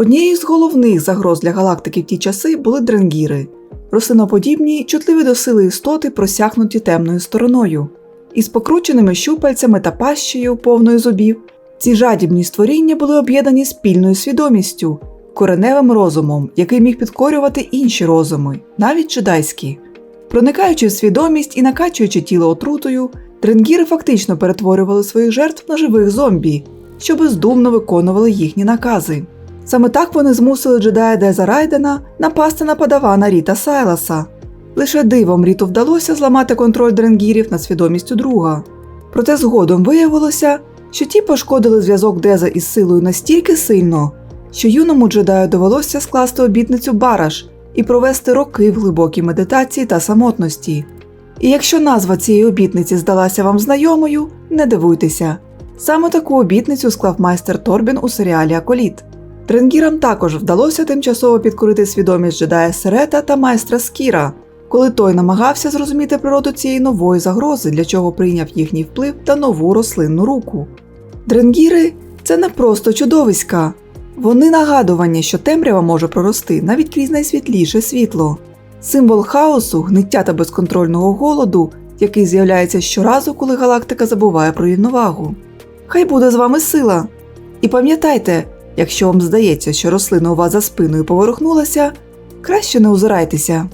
Однією з головних загроз для галактики в ті часи були дренгіри рослиноподібні, чутливі до сили істоти, просякнуті темною стороною. Із покрученими щупальцями та пащею, повною зубів, ці жадібні створіння були об'єднані спільною свідомістю, кореневим розумом, який міг підкорювати інші розуми, навіть джедайські. Проникаючи в свідомість і накачуючи тіло отрутою, дренгіри фактично перетворювали своїх жертв на живих зомбі, що бездумно виконували їхні накази. Саме так вони змусили джедая Деза Райдена напасти на падавана Ріта Сайласа. Лише дивом Ріту вдалося зламати контроль дренгірів над свідомістю друга. Проте згодом виявилося, що ті пошкодили зв'язок Деза із силою настільки сильно, що юному джедаю довелося скласти обітницю Бараш і провести роки в глибокій медитації та самотності. І якщо назва цієї обітниці здалася вам знайомою, не дивуйтеся. Саме таку обітницю склав майстер Торбін у серіалі Аколіт. Тренгірам також вдалося тимчасово підкорити свідомість джедая Серета та майстра Скіра, коли той намагався зрозуміти природу цієї нової загрози, для чого прийняв їхній вплив та нову рослинну руку. Дренгіри це не просто чудовиська, вони нагадування, що темрява може прорости навіть крізь найсвітліше світло, символ хаосу, гниття та безконтрольного голоду, який з'являється щоразу, коли галактика забуває про рівновагу. Хай буде з вами сила! І пам'ятайте, якщо вам здається, що рослина у вас за спиною поворухнулася, краще не озирайтеся.